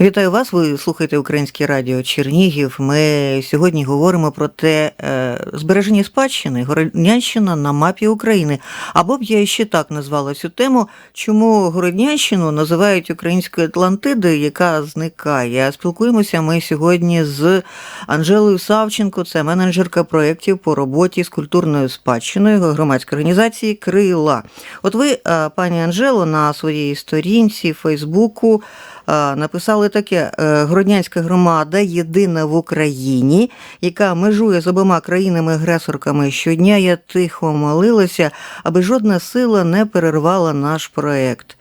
Вітаю вас. Ви слухаєте Українське радіо Чернігів. Ми сьогодні говоримо про те е, збереження спадщини Городнянщина на мапі України. Або б я ще так назвала цю тему, чому Городнянщину називають українською Атлантидою, яка зникає. Спілкуємося ми сьогодні з Анжелою Савченко, це менеджерка проєктів по роботі з культурною спадщиною громадської організації Крила. От ви, е, пані Анжело, на своїй сторінці Фейсбуку. Е, Написали таке: е, Гроднянська громада єдина в Україні, яка межує з обома країнами-агресорками. Щодня я тихо молилася, аби жодна сила не перервала наш проект.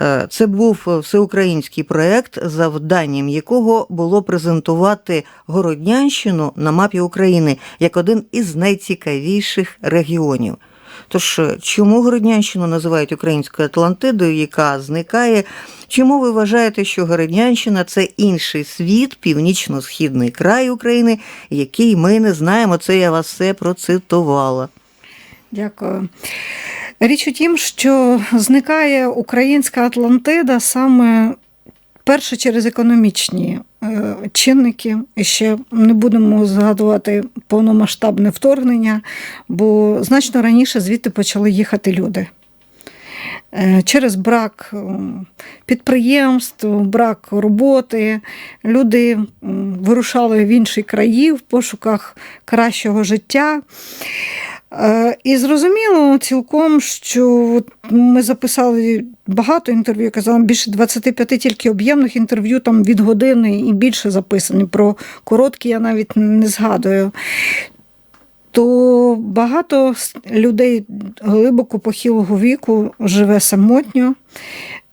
Е, Це був всеукраїнський проект, завданням якого було презентувати Городнянщину на мапі України як один із найцікавіших регіонів. Тож, е, чому Городнянщину називають українською Атлантидою, яка зникає? Чому ви вважаєте, що Городнянщина це інший світ, північно-східний край України, який ми не знаємо? Це я вас все процитувала. Дякую. Річ у тім, що зникає українська Атлантида саме перше через економічні е, чинники. І ще не будемо згадувати повномасштабне вторгнення, бо значно раніше звідти почали їхати люди. Е, Через брак підприємств, брак роботи, люди вирушали в інші краї в пошуках кращого життя. Е, І зрозуміло цілком, що ми записали багато інтерв'ю, я казала, більше 25 тільки об'ємних інтерв'ю, там від години і більше записані. Про короткі я навіть не згадую. То багато людей глибоко похилого віку живе самотньо.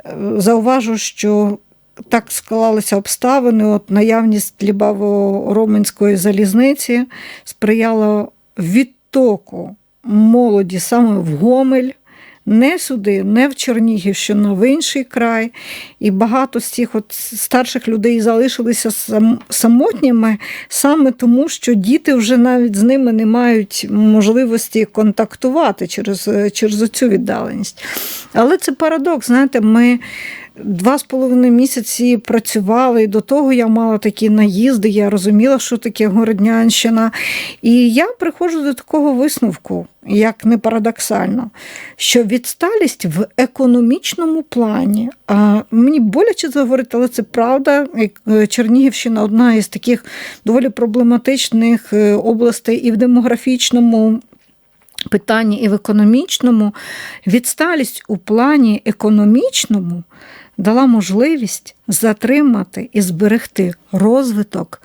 Е, Зауважу, що так склалися обставини. От наявність Лібаво-Роменської залізниці сприяла відтоку молоді саме в Гомель, не сюди, не в Чернігівщину, в інший край. І багато з цих от старших людей залишилися сам- самотніми саме тому, що діти вже навіть з ними не мають можливості контактувати через, через цю віддаленість. Але це парадокс. Знаєте, ми два з половиною місяці працювали, і до того я мала такі наїзди, я розуміла, що таке Городнянщина. І я приходжу до такого висновку, як не парадоксально, що відсталість в економічному плані, а мені боляче це говорити, але це правда. Е, Чернігівщина одна із таких доволі проблематичних е, областей і в демографічному питанні і в економічному, відсталість у плані економічному дала можливість затримати і зберегти розвиток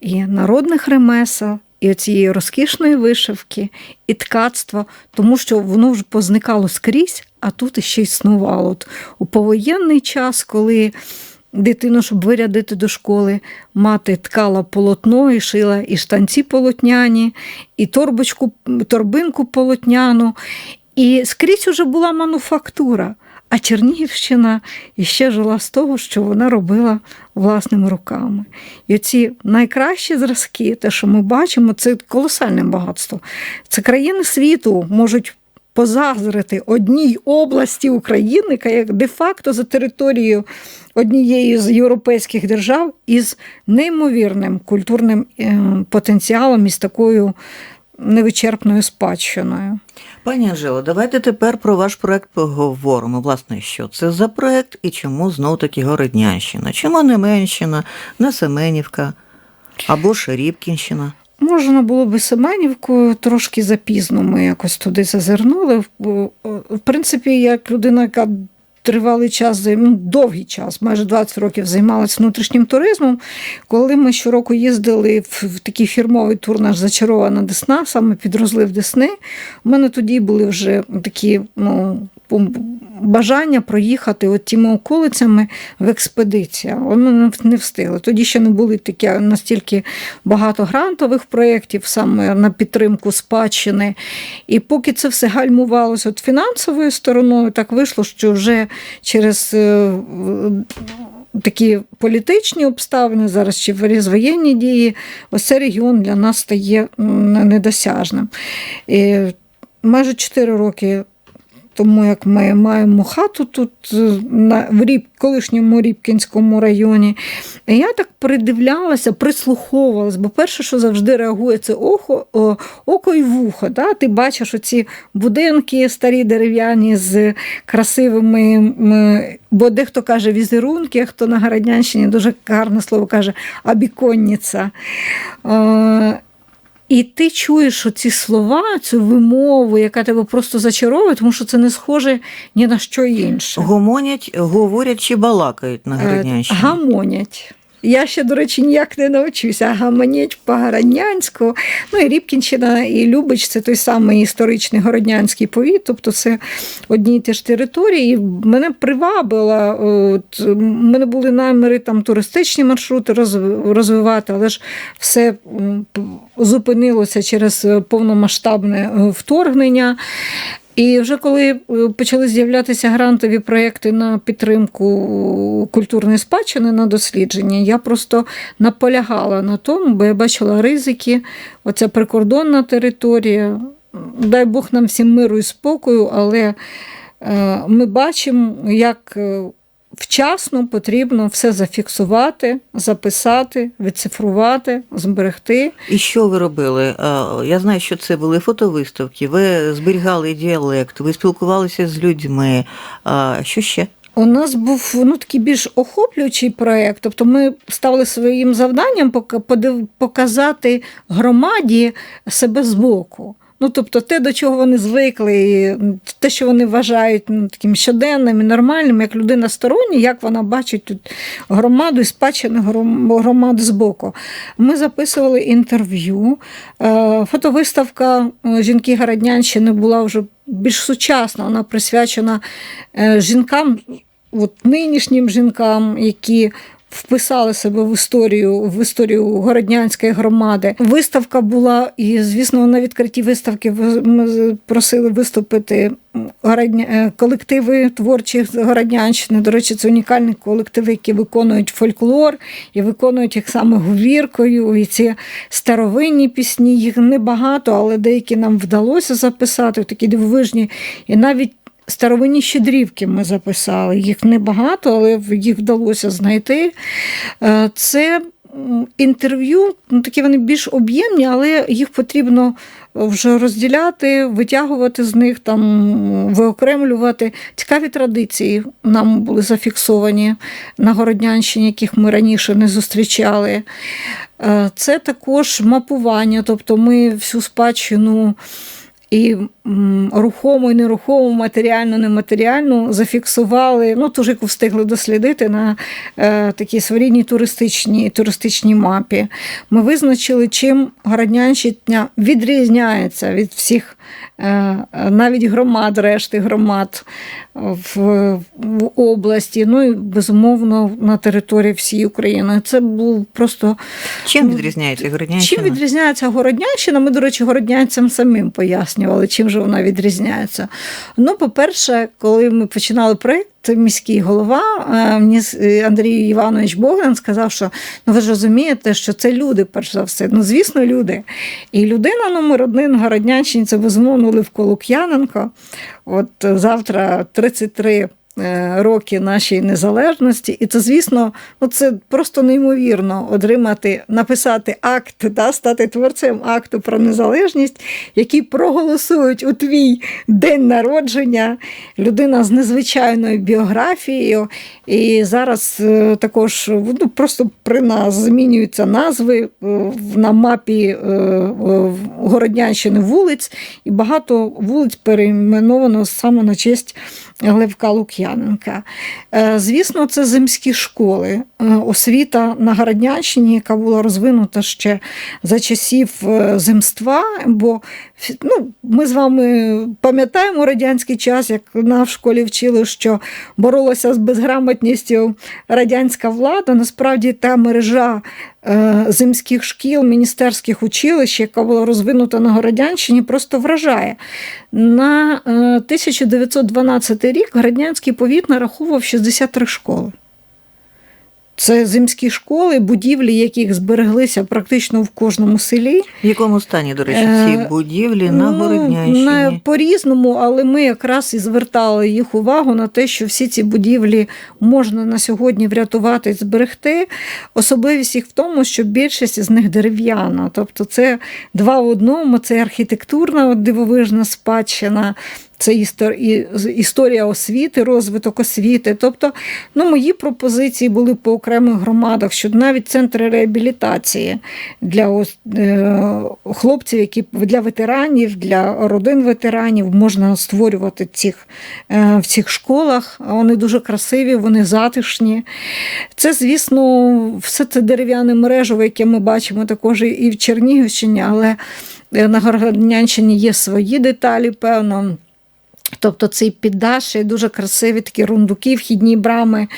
і народних ремесел, і цієї розкішної вишивки, і ткацтва, тому що воно вже позникало скрізь, а тут іще існувало. От у повоєнний час, коли дитину, щоб вирядити до школи, мати ткала полотно і шила і штанці полотняні, і торбочку, торбинку полотняну. І скрізь уже була мануфактура. А Чернігівщина іще жила з того, що вона робила власними руками. І ці найкращі зразки, те, що ми бачимо, це колосальне багатство. Це країни світу можуть позазрити одній області України, як де-факто за територією однієї з європейських держав із неймовірним культурним е, потенціалом і з такою невичерпною спадщиною. Пані Анжело, давайте тепер про ваш проект поговоримо. Власне, що це за проект і чому знов таки Городнянщина? Чому не Менщина, не Семенівка або ж Рібкінщина? Можна було би Семенівку трошки запізно. Ми якось туди зазирнули. В принципі, як людина, яка тривалий час, ну, довгий час, майже 20 років займалася внутрішнім туризмом. Коли ми щороку їздили в, такий фірмовий тур наш зачарована Десна, саме під розлив Десни, у мене тоді були вже такі ну, бажання проїхати от тими околицями в експедиція. Вони не встигли. Тоді ще не були такі настільки багато грантових проєктів саме на підтримку спадщини. І поки це все гальмувалося от фінансовою стороною, так вийшло, що вже через е, такі політичні обставини, зараз через воєнні дії, ось цей регіон для нас стає недосяжним. І майже 4 роки тому як ми маємо хату тут е, на, в Ріб, колишньому Рібкінському районі. Я так придивлялася, прислуховувалась, бо перше, що завжди реагує, це око, о, око і вухо. Да? Ти бачиш оці будинки старі дерев'яні з красивими, бо дехто каже візерунки, а хто на Городнянщині дуже гарне слово каже абіконниця. І ти чуєш оці слова, цю вимову, яка тебе просто зачаровує, тому що це не схоже ні на що інше. Гомонять, говорять чи балакають на Е, Гамонять. Я ще, до речі, ніяк не навчуся. а Гамонять по-городнянську. Ну і Рібкінщина, і Любич це той самий історичний городнянський повіт, тобто це одні й ті ж території. І мене привабила. От, в мене були наміри там туристичні маршрути розвивати, але ж все зупинилося через повномасштабне е, вторгнення. І вже коли е, почали з'являтися грантові проекти на підтримку культурної спадщини на дослідження, я просто наполягала на тому, бо я бачила ризики, оця прикордонна територія. Дай Бог нам всім миру і спокою, але е, ми бачимо, як е, вчасно потрібно все зафіксувати, записати, відцифрувати, зберегти. І що ви робили? Я знаю, що це були фотовиставки, ви зберігали діалект, ви спілкувалися з людьми. Що ще? У нас був ну, такий більш охоплюючий проєкт. Тобто ми ставили своїм завданням пока- показати громаді себе збоку. Ну, тобто, те, до чого вони звикли, і те, що вони вважають ну, таким щоденним і нормальним, як людина стороння, як вона бачить тут громаду і спадщину гром- громади збоку. Ми записували інтерв'ю. Е, Фотовиставка е, жінки Городнянщини була вже більш сучасна, вона присвячена е, жінкам, от нинішнім жінкам, які вписали себе в історію в історію городнянської громади. Виставка була, і звісно, на відкритті виставки ми просили виступити е, колективи творчі з Городнянщини. До речі, це унікальні колективи, які виконують фольклор і виконують їх саме говіркою. І ці старовинні пісні, їх небагато, але деякі нам вдалося записати, такі дивовижні. І навіть Старовинні щедрівки ми записали. Їх небагато, але їх вдалося знайти. Е, Це інтерв'ю, ну, такі вони більш об'ємні, але їх потрібно вже розділяти, витягувати з них, там, виокремлювати. Цікаві традиції нам були зафіксовані на Городнянщині, яких ми раніше не зустрічали. Е, Це також мапування, тобто ми всю спадщину і рухому, і нерухому, матеріальну, нематеріальну зафіксували, ну, ту ж, яку встигли дослідити на е, такій своєрідній туристичній, туристичній мапі. Ми визначили, чим Городнянщина відрізняється від всіх, навіть громад, решти громад в, в області, ну і безумовно на території всієї України. Це був просто Чим Ну, відрізняється Городнянщина? Чим відрізняється Городнянщина? Ми, до речі, городнянцям самим пояснювали, чим же вона відрізняється. Ну, по-перше, коли ми починали проєкт, міський голова е, е, Андрій Іванович Богдан сказав, що ну ви ж розумієте, що це люди, перш за все. Ну, звісно, люди. І людина номер один Городнянщині це безумовно Левко Колук'яненко. От завтра 33 е, роки нашої незалежності, і це, звісно, ну це просто неймовірно отримати, написати акт, да, стати творцем акту про незалежність, який проголосують у твій день народження. Людина з незвичайною біографією. І зараз е, також ну, просто при нас змінюються назви е, на мапі е, Городнянщини вулиць, і багато вулиць перейменовано саме на честь Левка Лук'яненка. Е, Звісно, це земські школи. Е, Освіта на Городнянщині, яка була розвинута ще за часів е, земства. Бо ну, ми з вами пам'ятаємо радянський час, як нас в школі вчили, що боролася з безграмотністю радянська влада. Насправді та мережа е, земських шкіл, міністерських училищ, яка була розвинута на Городянщині, просто вражає. На е, 1912 рік Городнянський повіт нараховував 63 школи. Це земські школи, будівлі, яких збереглися практично в кожному селі. В якому стані, до речі, Е, ці будівлі на Ну, Городнянщині? по-різному, але ми якраз і звертали їх увагу на те, що всі ці будівлі можна на сьогодні врятувати і зберегти. Особливість їх в тому, що більшість з них дерев'яна. Тобто це два в одному, це архітектурна дивовижна спадщина. Це історія освіти, розвиток освіти. Тобто, ну, мої пропозиції були по окремих громадах, що навіть центри реабілітації для е, хлопців, які для ветеранів, для родин ветеранів можна створювати цих, е, в цих школах. Вони дуже красиві, вони затишні. Це, звісно, все це дерев'яне мережево, яке ми бачимо також і в Чернігівщині, але е, на Городнянщині є свої деталі, певно. Тобто цей піддаш і дуже красиві такі рундуки, вхідні брами.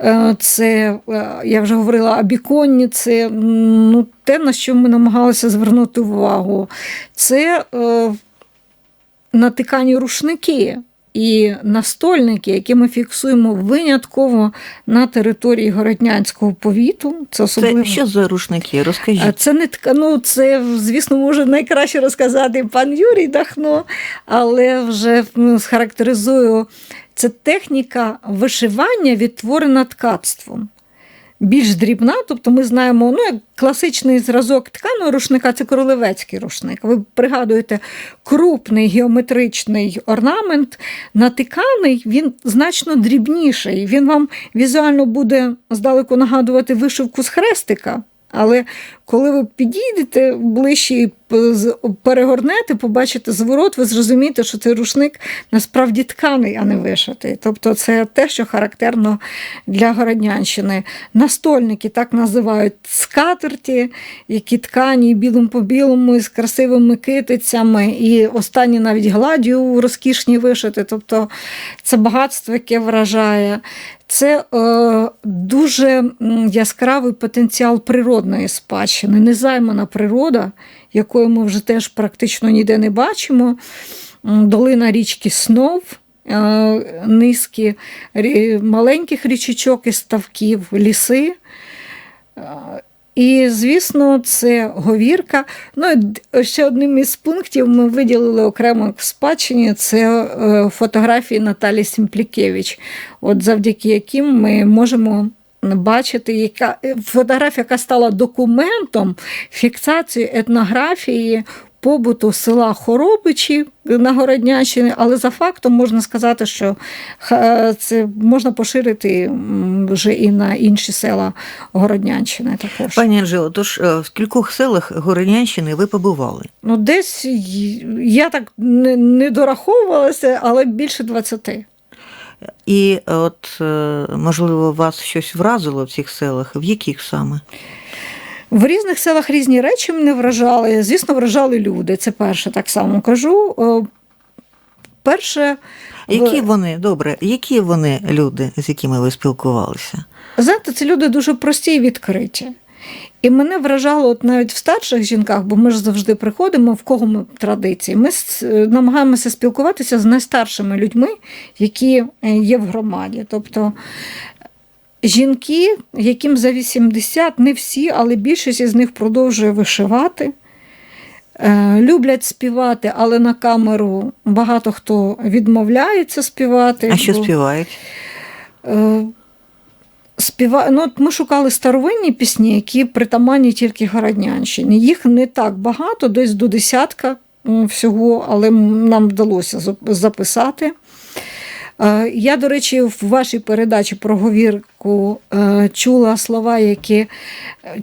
Е, Це, е, я вже говорила, абіконні, це ну, те, на що ми намагалися звернути увагу. Це е, натикані рушники і настольники, які ми фіксуємо винятково на території Городнянського повіту. Це особливо. Це що за рушники? Розкажіть. Це не ну, це, звісно, може найкраще розказати пан Юрій Дахно, але вже ну, схарактеризую. Це техніка вишивання, відтворена ткацтвом. Більш дрібна, тобто ми знаємо, ну, як класичний зразок тканого рушника це королевецький рушник. Ви пригадуєте, крупний геометричний орнамент, натиканий, він значно дрібніший. Він вам візуально буде здалеку нагадувати вишивку з хрестика. Але коли ви підійдете ближче і перегорнете, побачите зворот, ви зрозумієте, що цей рушник насправді тканий, а не вишитий. Тобто це те, що характерно для Городнянщини. Настольники так називають скатерті, які ткані білим по білому з красивими китицями, і останні навіть гладдю розкішні вишити. Тобто це багатство, яке вражає. Це е, дуже яскравий потенціал природної спадщини, незаймана природа, якої ми вже теж практично ніде не бачимо. Долина річки Снов, е, низки маленьких річечок і ставків, ліси. Е, І, звісно, це говірка. Ну, ще одним із пунктів ми виділили окремо в спадщині це е, фотографії Наталі Сімплікевич, от завдяки яким ми можемо бачити, яка фотографія, яка стала документом фіксації етнографії. Побуту села Хоробичі на Городнянщині, але за фактом можна сказати, що це можна поширити вже і на інші села Городнянщини також. Пані Анжело, тож е, в скількох селах Городнянщини ви побували? Ну, десь я так не дораховувалася, але більше 20. І от, е, можливо, вас щось вразило в цих селах? В яких саме? В різних селах різні речі мене вражали. Звісно, вражали люди. Це перше, так само кажу. Е, Перше, Які вони, добре, які вони люди, з якими ви спілкувалися? знаєте, це люди дуже прості і відкриті. І мене вражало от навіть в старших жінках, бо ми ж завжди приходимо, в кого ми традиції. Ми намагаємося спілкуватися з найстаршими людьми, які е, є в громаді. Тобто жінки, яким за 80, не всі, але більшість із них продовжує вишивати. Е, Люблять співати, але на камеру багато хто відмовляється співати. А що бо- співають? Співа... Ну, от ми шукали старовинні пісні, які притаманні тільки Городнянщині. Їх не так багато, десь до десятка всього, але нам вдалося записати. Е, Я, до речі, в вашій передачі про говірку е, чула слова, які е,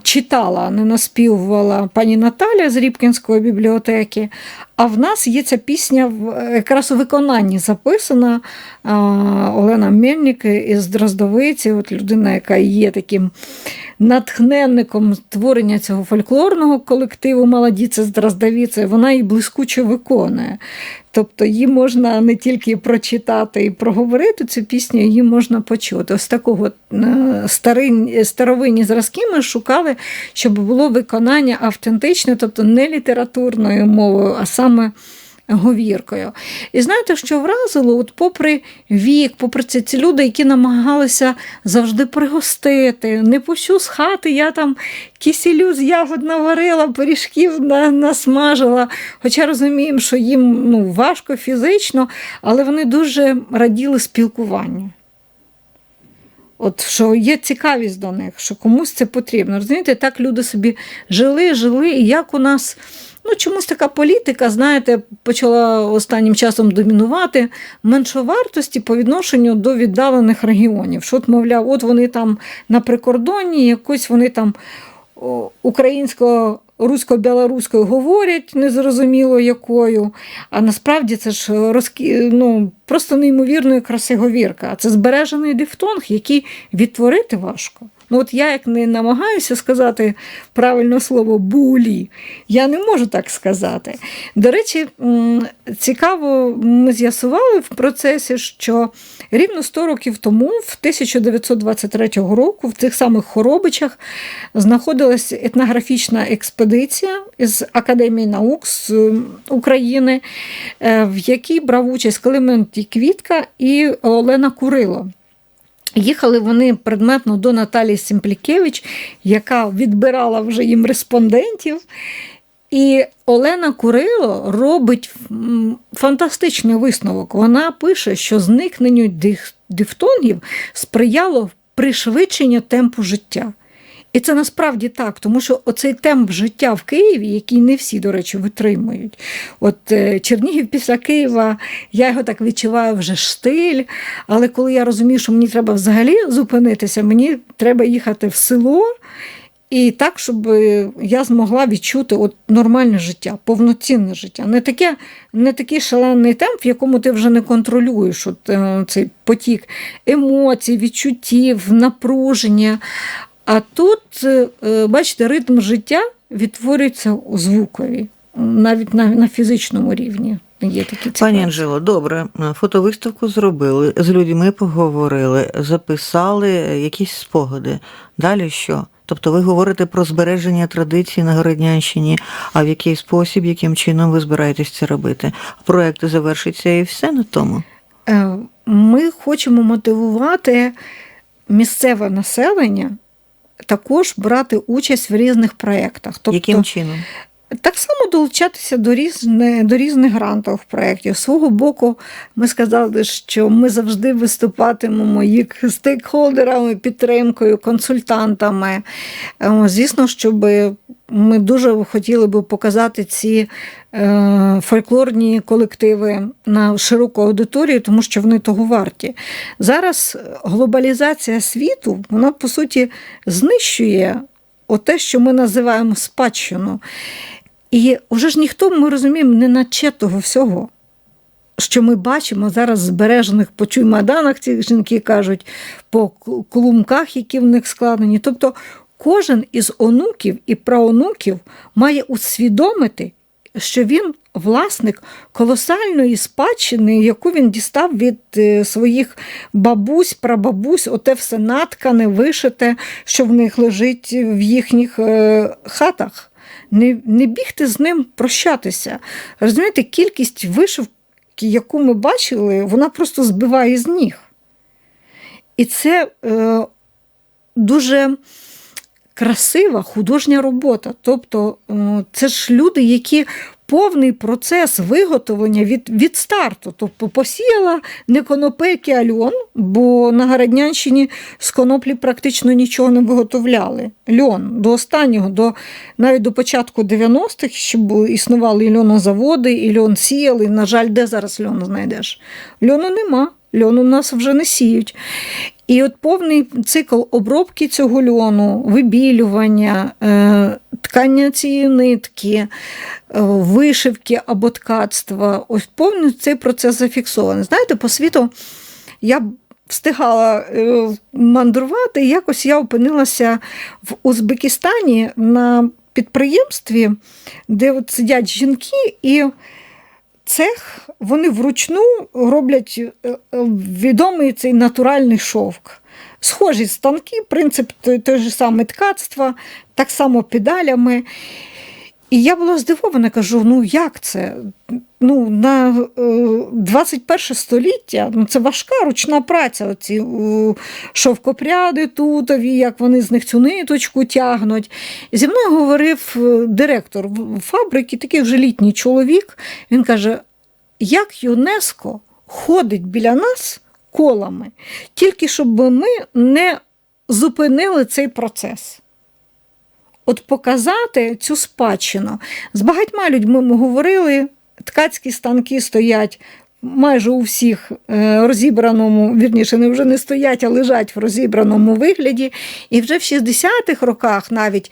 читала, не наспівувала пані Наталя з Рібкінської бібліотеки. А в нас є ця пісня якраз у виконанні записана Олена Мельник із Дроздовиці, от людина, яка є таким натхненником створення цього фольклорного колективу Молодіце з Дроздовиці, вона і блискуче виконує. Тобто її можна не тільки прочитати і проговорити цю пісню, її можна почути. Ось такого е, старин, старовинні зразки ми шукали, щоб було виконання автентичне, тобто не літературною мовою, а саме говіркою. І знаєте, що вразило? От попри вік, попри це ці люди, які намагалися завжди пригостити, не пущу з хати, я там кисілю з ягод наварила, пиріжків на- насмажила. Хоча розуміємо, що їм ну, важко фізично, але вони дуже раділи спілкуванню. От що є цікавість до них, що комусь це потрібно. Розумієте, так люди собі жили, жили, і як у нас. Ну, чомусь така політика, знаєте, почала останнім часом домінувати меншовартості по відношенню до віддалених регіонів. Що, от, мовляв, от вони там на прикордонні, якось вони там українсько русько-білоруською говорять, незрозуміло якою. А насправді це ж розкі... ну, просто неймовірної краси говірка. А це збережений дифтонг, який відтворити важко. Ну, от я як не намагаюся сказати правильне слово булі, я не можу так сказати. До речі, цікаво, ми з'ясували в процесі, що рівно 100 років тому, в 1923 року, в цих самих Хоробичах, знаходилась етнографічна експедиція з Академії наук з е, України, е, в якій брав участь Климент Квітка і Олена Курило. Їхали вони предметно до Наталії Сімплікевич, яка відбирала вже їм респондентів. І Олена Курило робить фантастичний висновок. Вона пише, що зникненню дифтонгів сприяло пришвидшенню темпу життя. І це насправді так, тому що оцей темп життя в Києві, який не всі, до речі, витримують. От е, Чернігів після Києва, я його так відчуваю вже штиль. Але коли я розумію, що мені треба взагалі зупинитися, мені треба їхати в село. І так, щоб я змогла відчути от нормальне життя, повноцінне життя. Не таке, не такий шалений темп, в якому ти вже не контролюєш от, е, цей потік емоцій, відчуттів, напруження. А тут, е, е, бачите, ритм життя відтворюється у звукові, навіть на, на фізичному рівні. Є такі Пані. Анжело, добре, фотовиставку зробили, з людьми поговорили, записали якісь спогади. Далі що? Тобто ви говорите про збереження традицій на Городнянщині, а в який спосіб, яким чином ви збираєтесь це робити? Проект завершиться і все на тому? Е, Ми хочемо мотивувати місцеве населення також брати участь в різних проєктах. Тобто, яким чином? Так само долучатися до різних, до різних грантових проєктів. З свого боку, ми сказали, що ми завжди виступатимемо як стейкхолдерами, підтримкою, консультантами. Е, Звісно, щоб ми дуже хотіли би показати ці е, фольклорні колективи на широку аудиторію, тому що вони того варті. Зараз глобалізація світу, вона по суті знищує те, що ми називаємо спадщину. І вже ж ніхто, ми розуміємо, не наче того всього, що ми бачимо зараз збережених по чуймаданах, ці жінки кажуть, по клумках, які в них складені. Тобто кожен із онуків і праонуків має усвідомити, що він власник колосальної спадщини, яку він дістав від е, своїх бабусь, прабабусь, оте все наткане, вишите, що в них лежить в їхніх е, хатах. Не, не бігти з ним прощатися. Розумієте, кількість вишивки, яку ми бачили, вона просто збиває з ніг. І це е, дуже красива художня робота. Тобто, е, це ж люди, які повний процес виготовлення від, від старту. Тобто посіяла не конопельки, а льон, бо на Городнянщині з коноплі практично нічого не виготовляли. Льон до останнього, до, навіть до початку 90-х, щоб існували і льонозаводи, і льон сіяли. На жаль, де зараз льон знайдеш? Льону нема. Льон у нас вже не сіють. І от повний цикл обробки цього льону, вибілювання, е, ткання цієї нитки, е, вишивки або ткацтва, ось повний цей процес зафіксований. Знаєте, по світу я встигала е, мандрувати, і якось я опинилася в Узбекистані на підприємстві, де от сидять жінки і цех вони вручну роблять е, відомий цей натуральний шовк. Схожі станки, принцип той, же самий ткацтва, так само педалями. І я була здивована, кажу: ну як це? Ну, на е, 21 століття ну, це важка ручна праця. Оці е, шовкопряди тутові, як вони з них цю ниточку тягнуть. Зі мною говорив е, директор фабрики, такий вже літній чоловік. Він каже: як ЮНЕСКО ходить біля нас колами, тільки щоб ми не зупинили цей процес. От показати цю спадщину. З багатьма людьми ми говорили, ткацькі станки стоять майже у всіх е, розібраному, вірніше, не вже не стоять, а лежать в розібраному вигляді. І вже в 60-х роках навіть.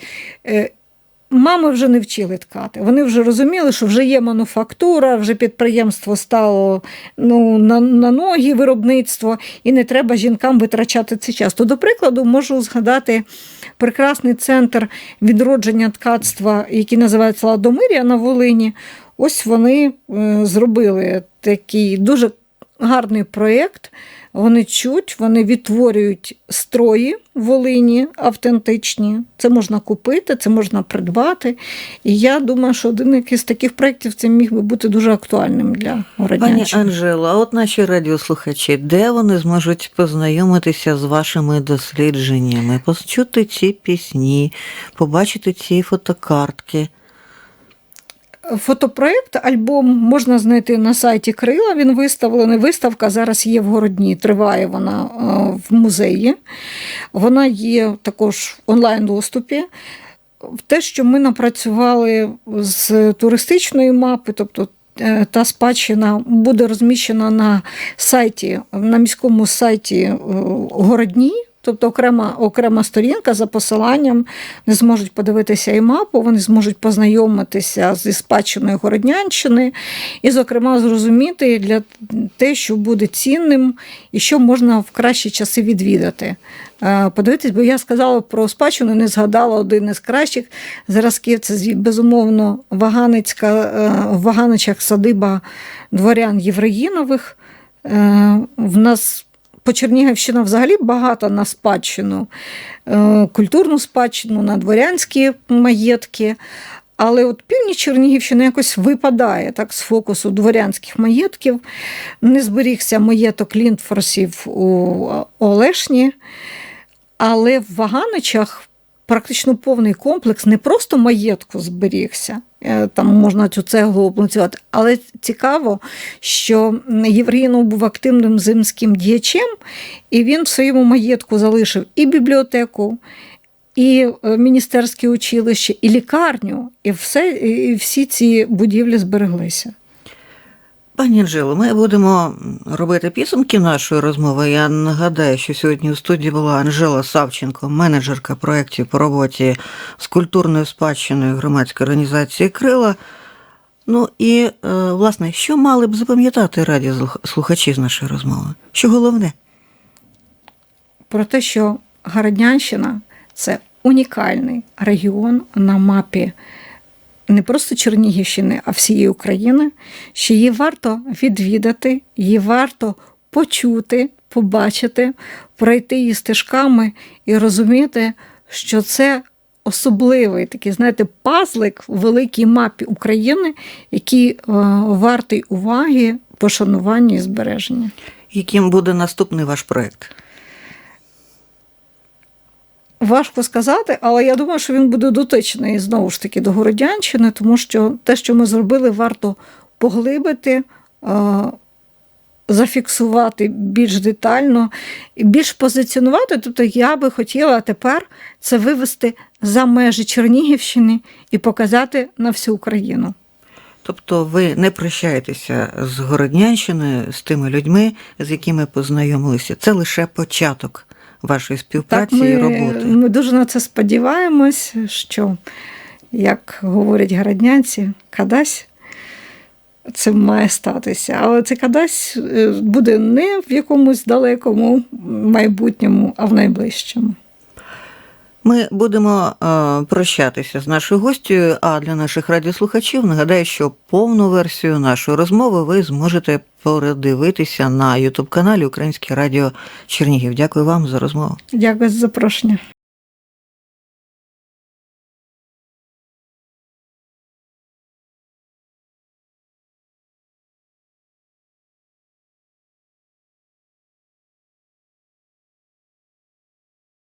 Мами вже не вчили ткати. Вони вже розуміли, що вже є мануфактура, вже підприємство стало ну, на, на ноги виробництво, і не треба жінкам витрачати цей час. То, до прикладу, можу згадати прекрасний центр відродження ткацтва, який називається Ладомирія на Волині. Ось вони е, зробили такий дуже гарний проєкт. Вони чуть, вони відтворюють строї в Волині автентичні. Це можна купити, це можна придбати. І я думаю, що один із таких проєктів це міг би бути дуже актуальним для Пані. Анжела, а от наші радіослухачі, де вони зможуть познайомитися з вашими дослідженнями, почути ці пісні, побачити ці фотокартки? Фотопроект, альбом можна знайти на сайті Крила. Він виставлений. Виставка зараз є в Городні. Триває вона е, в музеї. Вона є також в онлайн-доступі. Те, що ми напрацювали з туристичної мапи, тобто е, та спадщина буде розміщена на сайті, на міському сайті е, Городні. Тобто окрема, окрема сторінка за посиланням, вони зможуть подивитися і мапу, вони зможуть познайомитися зі спадщиною Городнянщини і, зокрема, зрозуміти для те, що буде цінним і що можна в кращі часи відвідати. Е, Подивитись, бо я сказала про спадщину, не згадала один із кращих зразків. Це безумовно Ваганицька, е, в Ваганичах садиба дворян Євреїнових. Е, В нас по Чернігівщина взагалі багата на спадщину, е, культурну спадщину, на дворянські маєтки. Але от північ Чернігівщини якось випадає так з фокусу дворянських маєтків. Не зберігся маєток Ліндфорсів у Олешні, але в Ваганичах практично повний комплекс не просто маєтку зберігся. е, Там можна цю цеглу облицювати. Але цікаво, що Євгенов був активним земським діячем, і він в своєму маєтку залишив і бібліотеку, і е, міністерське училище, і лікарню, і, все, і всі ці будівлі збереглися. Пані Анжело, ми будемо робити підсумки нашої розмови. Я нагадаю, що сьогодні у студії була Анжела Савченко, менеджерка проєктів по роботі з культурною спадщиною громадської організації Крила. Ну і, е, власне, що мали б запам'ятати радіослухачі з нашої розмови? Що головне? про те, що Городнянщина це унікальний регіон на мапі не просто Чернігівщини, а всієї України, що її варто відвідати, її варто почути, побачити, пройти її стежками і розуміти, що це особливий такий, знаєте, пазлик у великій мапі України, який е, вартий уваги, пошанування і збереження. Яким буде наступний ваш проєкт? Важко сказати, але я думаю, що він буде дотичний знову ж таки до Городянщини, тому що те, що ми зробили, варто поглибити, е, зафіксувати більш детально, і більш позиціонувати. Тобто я би хотіла тепер це вивести за межі Чернігівщини і показати на всю Україну. Тобто ви не прощаєтеся з Городнянщиною, з тими людьми, з якими познайомилися. Це лише початок вашої співпраці ми, і роботи. ми дуже на це сподіваємось, що, як говорять городнянці, кадась це має статися. Але це кадась е, буде не в якомусь далекому майбутньому, а в найближчому. Ми будемо е, прощатися з нашою гостю. А для наших радіослухачів нагадаю, що повну версію нашої розмови ви зможете передивитися на Ютуб каналі Українське Радіо Чернігів. Дякую вам за розмову. Дякую за запрошення.